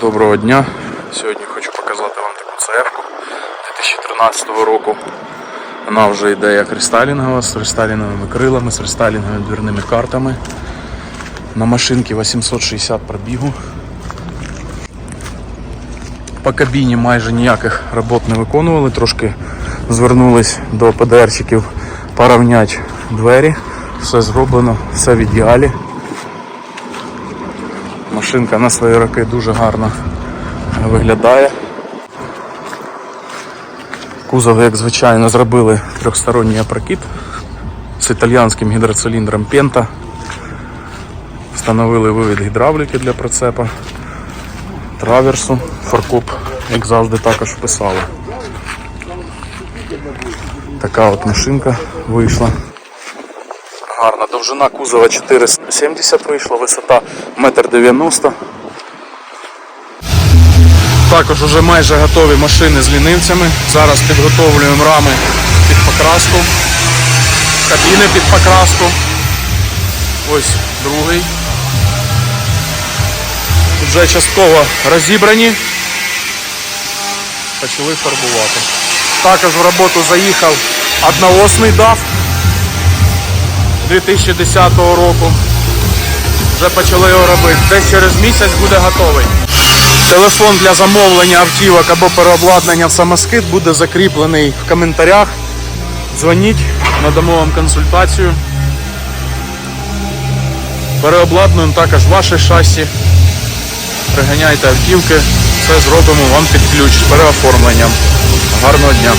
Доброго дня. Сьогодні хочу показати вам таку церкву 2013 року. Вона вже йде як рестайлінгова, з рестайлінговими крилами, з рестайлінговими дверними картами. На машинці 860 пробігу. По кабіні майже ніяких робот не виконували, трошки звернулись до ПДРчиків порівняти двері. Все зроблено, все в ідеалі. Машинка на свої роки дуже гарно виглядає. Кузов, як звичайно, зробили трьохсторонній опрокид з італіянським гідроциліндром Penta. Встановили вивід гідравліки для прицепа, траверсу, фаркоп, як завжди, також вписали. Така от машинка вийшла. Гарна довжина кузова 4,70 вийшла, висота 1,90 м. Також вже майже готові машини з лінивцями. Зараз підготовлюємо рами під покраску, кабіни під покраску. Ось другий. Вже частково розібрані. Почали фарбувати. Також в роботу заїхав одноосний DAF 2010 року. Вже почали його робити. Десь через місяць буде готовий. Телефон для замовлення автівок або переобладнання в самоскид буде закріплений в коментарях. Дзвоніть, надамо вам консультацію. Переобладнуємо також ваше шасі. Приганяйте автівки, все зробимо вам під ключ з переоформленням. Гарного дня!